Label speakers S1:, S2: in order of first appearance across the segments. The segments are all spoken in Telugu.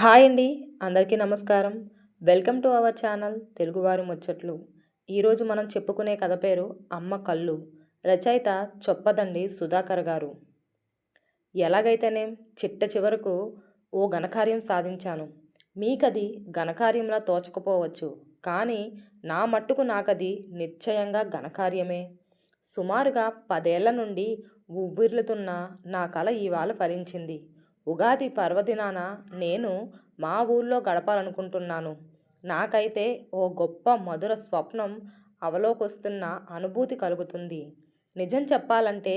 S1: హాయ్ అండి అందరికీ నమస్కారం. వెల్కమ్ టు అవర్ ఛానల్ తెలుగువారి ముచ్చట్లు. ఈరోజు మనం చెప్పుకునే కథ పేరు అమ్మ కళ్ళు. రచయిత చొప్పదండి సుధాకర్ గారు. ఎలాగైతేనేం చిట్ట చివరకు ఓ ఘనకార్యం సాధించాను. మీకది ఘనకార్యంలా తోచకపోవచ్చు కానీ నా మట్టుకు నాకది నిశ్చయంగా ఘనకార్యమే. సుమారుగా పదేళ్ళ నుండి ఉవ్విర్లుతున్న నా కల ఇవాళ ఫలించింది. ఉగాది పర్వదినాన నేను మా ఊళ్ళో గడపాలనుకుంటున్నాను. నాకైతే ఓ గొప్ప మధుర స్వప్నం అవలోకొస్తున్న అనుభూతి కలుగుతుంది. నిజం చెప్పాలంటే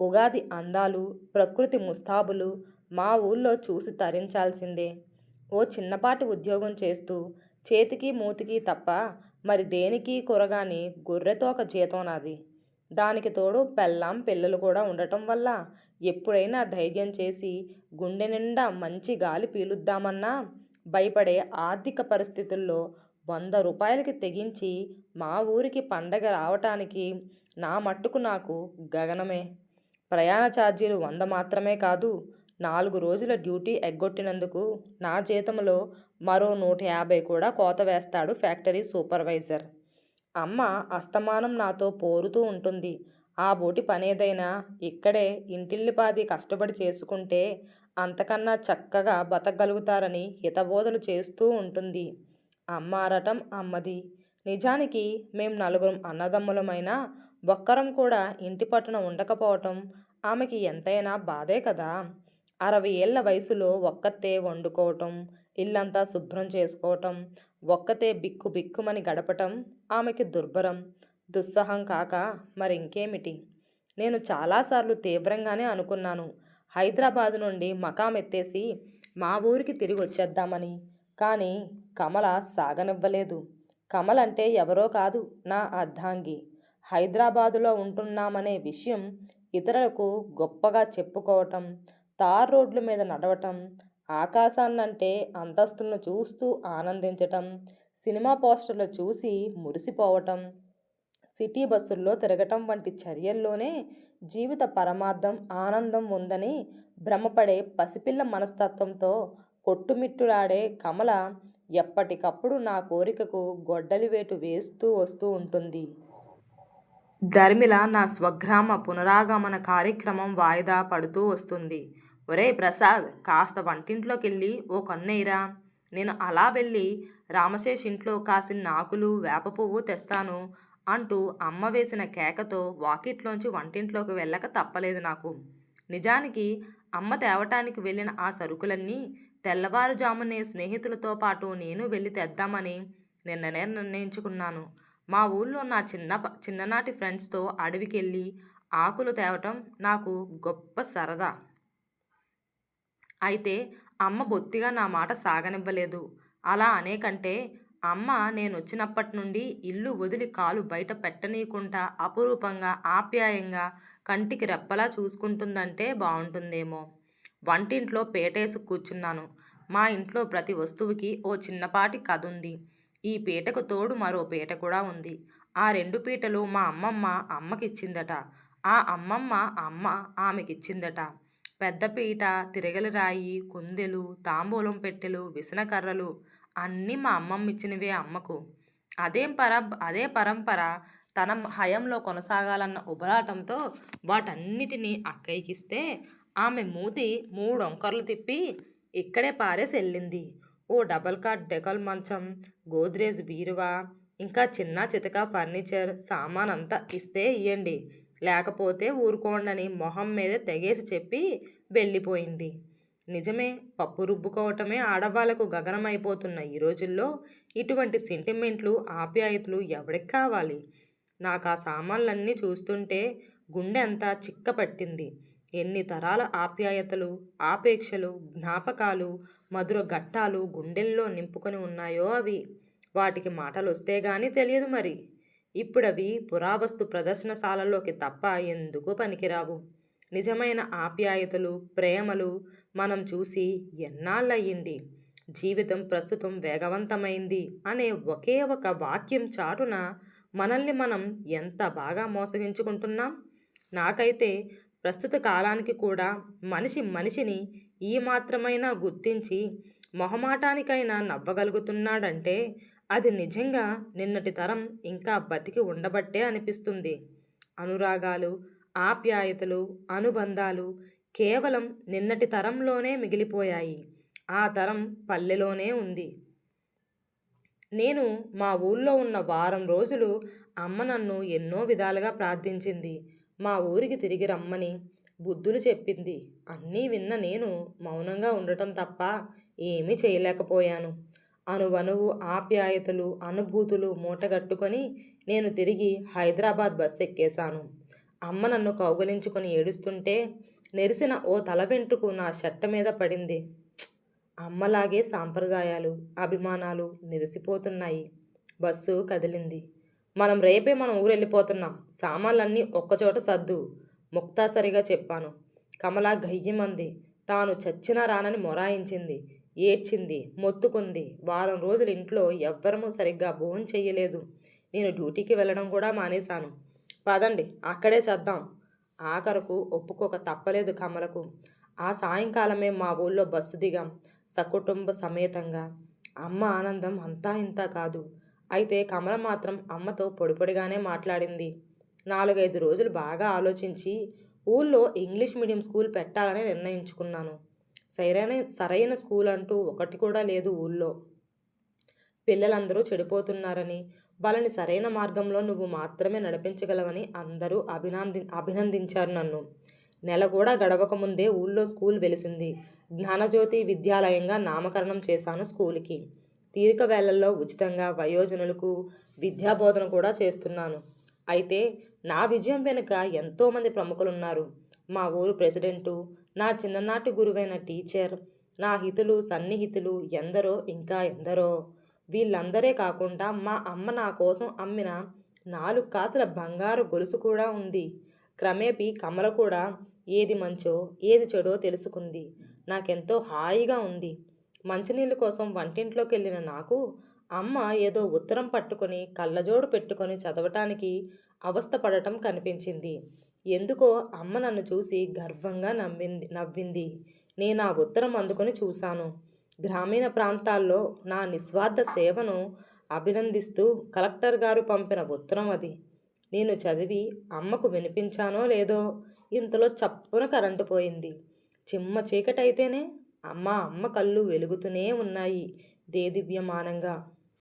S1: ఉగాది అందాలు ప్రకృతి ముస్తాబులు మా ఊళ్ళో చూసి తరించాల్సిందే. ఓ చిన్నపాటి ఉద్యోగం చేస్తూ చేతికి మూతికి తప్ప మరి దేనికి గొర్రెతో ఒక జీతం నాది దానికి తోడు పెళ్ళాం పిల్లలు కూడా ఉండటం వల్ల ఎప్పుడైనా ధైర్యం చేసి గుండె నిండా మంచి గాలి పీలుద్దామన్నా భయపడే ఆర్థిక పరిస్థితుల్లో వంద రూపాయలకి తెగించి మా ఊరికి పండగ రావటానికి నా మట్టుకు నాకు గగనమే. ప్రయాణ ఛార్జీలు వంద మాత్రమే కాదు నాలుగు రోజుల డ్యూటీ ఎగ్గొట్టినందుకు నా జీతంలో మరో నూట యాభై కూడా కోత వేస్తాడు ఫ్యాక్టరీ సూపర్వైజర్. అమ్మ అస్తమానం నాతో పోరుతూ ఉంటుంది ఆ బోటి పనేదైనా ఇక్కడే ఇంటిల్లిపాది కష్టపడి చేసుకుంటే అంతకన్నా చక్కగా బతకగలుగుతారని హితబోధలు చేస్తూ ఉంటుంది. అమ్మారటం అమ్మది. నిజానికి మేం నలుగురం అన్నదమ్ములమైనా ఒక్కరం కూడా ఇంటి పట్టున ఉండకపోవటం ఆమెకి ఎంతైనా బాధే కదా. అరవై ఏళ్ళ వయసులో ఒక్కతే వండుకోవటం ఇల్లంతా శుభ్రం చేసుకోవటం ఒక్కతే బిక్కు బిక్కుమని గడపటం ఆమెకి దుర్భరం. దుస్సహం కాక మరి ఇంకేమిటి నేను చాలాసార్లు తీవ్రంగానే అనుకున్నాను. హైదరాబాద్ నుండి మకాం ఎత్తేసి మా ఊరికి తిరిగి వచ్చేద్దామని. కానీ కమల సాగనివ్వలేదు. కమల్ అంటే ఎవరో కాదు నా అర్ధాంగి. హైదరాబాదులో ఉంటున్నామనే విషయం ఇతరులకు గొప్పగా చెప్పుకోవటం తార్ రోడ్ల మీద నడవటం ఆకాశాన్నంటే అంతస్తులను చూస్తూ ఆనందించటం సినిమా పోస్టర్లు చూసి మురిసిపోవటం సిటీ బస్సుల్లో తిరగటం వంటి చర్యల్లోనే జీవిత పరమార్థం ఆనందం ఉందని భ్రమపడే పసిపిల్ల మనస్తత్వంతో కొట్టుమిట్టులాడే కమల ఎప్పటికప్పుడు నా కోరికకు గొడ్డలి వేటు వేస్తూ వస్తూ ఉంటుంది. ధర్మిల నా స్వగ్రామ పునరాగమన కార్యక్రమం వాయిదా పడుతూ వస్తుంది. ఒరే ప్రసాద్ కాస్త వంటింట్లోకి వెళ్ళి ఓ కన్నయ్యరా. నేను అలా వెళ్ళి రామశేష్ ఇంట్లో కాసిన ఆకులు వేప పువ్వు తెస్తాను. అంటూ అమ్మ వేసిన కేకతో వాకిట్లోంచి వంటింట్లోకి వెళ్ళక తప్పలేదు నాకు. నిజానికి అమ్మ తేవటానికి వెళ్ళిన ఆ సరుకులన్నీ తెల్లవారుజామునే స్నేహితులతో పాటు నేను వెళ్ళి తెద్దామని నిన్ననే నిర్ణయించుకున్నాను. మా ఊళ్ళో నా చిన్న చిన్ననాటి ఫ్రెండ్స్తో అడవికి వెళ్ళి ఆకులు తేవటం నాకు గొప్ప సరదా. అయితే అమ్మ బొత్తిగా నా మాట సాగనివ్వలేదు. అలా అనేకంటే అమ్మ నేను వచ్చినప్పటి నుండి ఇల్లు వదిలి కాలు బయట పెట్టనీయకుండా అపురూపంగా ఆప్యాయంగా కంటికి రెప్పలా చూసుకుంటుందంటే బాగుంటుందేమో వంటింట్లో పేటేసి కూర్చున్నాను. మా ఇంట్లో ప్రతి వస్తువుకి ఓ చిన్నపాటి కథ ఉంది ఈ పీటకు తోడు మరో పీట కూడా ఉంది. ఆ రెండు పీటలు మా అమ్మమ్మ అమ్మకిచ్చిందట. ఆ అమ్మమ్మ అమ్మ ఆమెకిచ్చిందట. పెద్ద పీట తిరగలి రాయి కుందెలు తాంబూలం పెట్టెలు విసనకర్రలు అన్నీ మా అమ్మమ్మ ఇచ్చినవే అమ్మకు. అదేం పర అదే పరంపర తన హయంలో కొనసాగాలన్న ఉబలాటంతో వాటన్నిటినీ అక్కయ్యకిస్తే ఆమె మూతి మూడొంకర్లు తిప్పి ఇక్కడే పారేసి వెళ్ళింది. ఓ డబల్ కాట్ డెకల్ మంచం గోద్రేజ్ బీరువా ఇంకా చిన్న చితక ఫర్నిచర్ సామాన్ అంతా ఇస్తే ఇయ్యండి. లేకపోతే ఊరుకోండని మొహం మీద తెగేసి చెప్పి వెళ్ళిపోయింది. నిజమే పప్పు రుబ్బుకోవటమే ఆడవాళ్ళకు గగనమైపోతున్న ఈ రోజుల్లో ఇటువంటి సెంటిమెంట్లు ఆప్యాయతలు ఎవరికి కావాలి? నాకు ఆ సామాన్లన్నీ చూస్తుంటే గుండె అంతా చిక్క పట్టింది ఎన్ని తరాల ఆప్యాయతలు ఆపేక్షలు జ్ఞాపకాలు మధుర ఘట్టాలు గుండెల్లో నింపుకొని ఉన్నాయో అవి? వాటికి మాటలు వస్తే గానీ తెలియదు మరి. ఇప్పుడవి పురావస్తు ప్రదర్శనశాలలోకి తప్ప ఎందుకు పనికిరావు? నిజమైన ఆప్యాయతలు ప్రేమలు మనం చూసి ఎన్నాళ్ళయ్యింది? జీవితం ప్రస్తుతం వేగవంతమైంది అనే ఒకే ఒక వాక్యం చాటున మనల్ని మనం ఎంత బాగా మోసగించుకుంటున్నాం? నాకైతే ప్రస్తుత కాలానికి కూడా మనిషి మనిషిని ఈ మాత్రమైనా గుర్తించి మొహమాటానికైనా నవ్వగలుగుతున్నాడంటే అది నిజంగా నిన్నటి తరం ఇంకా బతికి ఉండబట్టే అనిపిస్తుంది. అనురాగాలు ఆప్యాయతలు అనుబంధాలు కేవలం నిన్నటి తరంలోనే మిగిలిపోయాయి. ఆ తరం పల్లెలోనే ఉంది. నేను మా ఊళ్ళో ఉన్న వారం రోజులు అమ్మ నన్ను ఎన్నో విధాలుగా ప్రార్థించింది. మా ఊరికి తిరిగి రమ్మని బుద్ధులు చెప్పింది. అన్నీ విన్న నేను మౌనంగా ఉండటం తప్ప ఏమీ చేయలేకపోయాను. అనువనువు ఆప్యాయతలు అనుభూతులు మూటగట్టుకొని నేను తిరిగి హైదరాబాద్ బస్ ఎక్కేశాను. అమ్మ నన్ను కౌగలించుకొని ఏడుస్తుంటే నెరిసిన ఓ తల వెంట్రుకు నా షట్ట మీద పడింది. అమ్మలాగే సాంప్రదాయాలు అభిమానాలు నిరిసిపోతున్నాయి. బస్సు కదిలింది. మనం రేపే మనం ఊరు వెళ్ళిపోతున్నాం సామాన్లన్నీ ఒక్కచోట సర్దు ముక్తాసరిగా చెప్పాను. కమల గయ్యమంది. తాను చచ్చినా రానని మొరాయించింది. ఏడ్చింది మొత్తుకుంది. వారం రోజులు ఇంట్లో ఎవ్వరమూ సరిగ్గా భోజనం చెయ్యలేదు నేను డ్యూటీకి వెళ్ళడం కూడా మానేశాను. పదండి అక్కడే చేద్దాం. ఆఖరకు ఒప్పుకోక తప్పలేదు కమలకు. ఆ సాయంకాలమే మా ఊళ్ళో బస్సు దిగాం సకుటుంబ సమేతంగా. అమ్మ ఆనందం అంతా ఇంత కాదు. అయితే కమల మాత్రం అమ్మతో పొడిపొడిగానే మాట్లాడింది. నాలుగైదు రోజులు బాగా ఆలోచించి ఊళ్ళో ఇంగ్లీష్ మీడియం స్కూల్ పెట్టాలని నిర్ణయించుకున్నాను. సరైన సరైన స్కూల్ అంటూ ఒకటి కూడా లేదు ఊళ్ళో. పిల్లలందరూ చెడిపోతున్నారని వాళ్ళని సరైన మార్గంలో నువ్వు మాత్రమే నడిపించగలవని అందరూ అభినంది అభినందించారు నన్ను. నెల కూడా గడవక ముందే ఊళ్ళో స్కూల్ వెలిసింది. జ్ఞానజ్యోతి విద్యాలయంగా నామకరణం చేశాను స్కూల్కి. తీరిక వేళల్లో ఉచితంగా వయోజనులకు విద్యాబోధన కూడా చేస్తున్నాను. అయితే నా విజయం వెనుక ఎంతోమంది ప్రముఖులున్నారు. మా ఊరు ప్రెసిడెంటు నా చిన్ననాటి గురువైన టీచర్ నా హితులు సన్నిహితులు ఎందరో ఇంకా ఎందరో వీళ్ళందరే కాకుండా మా అమ్మ నా కోసం అమ్మిన నాలుగు కాసుల బంగారు గొలుసు కూడా ఉంది. క్రమేపీ కమల కూడా ఏది మంచో ఏది చెడో తెలుసుకుంది. నాకెంతో హాయిగా ఉంది. మంచినీళ్ళ కోసం వంటింట్లోకి వెళ్ళిన నాకు అమ్మ ఏదో ఉత్తరం పట్టుకొని కళ్ళజోడు పెట్టుకొని చదవటానికి అవస్థపడటం కనిపించింది. ఎందుకో అమ్మ నన్ను చూసి గర్వంగా నవ్వింది నవ్వింది. నేను ఆ ఉత్తరం అందుకొని చూశాను. గ్రామీణ ప్రాంతాల్లో నా నిస్వార్థ సేవను అభినందిస్తూ కలెక్టర్ గారు పంపిన ఉత్తరం అది. నేను చదివి అమ్మకు వినిపించానో లేదో ఇంతలో చప్పున కరెంటు పోయింది. చిమ్మ చీకటైతేనే అమ్మ అమ్మ కళ్ళు వెలుగుతూనే ఉన్నాయి దేదివ్యమానంగా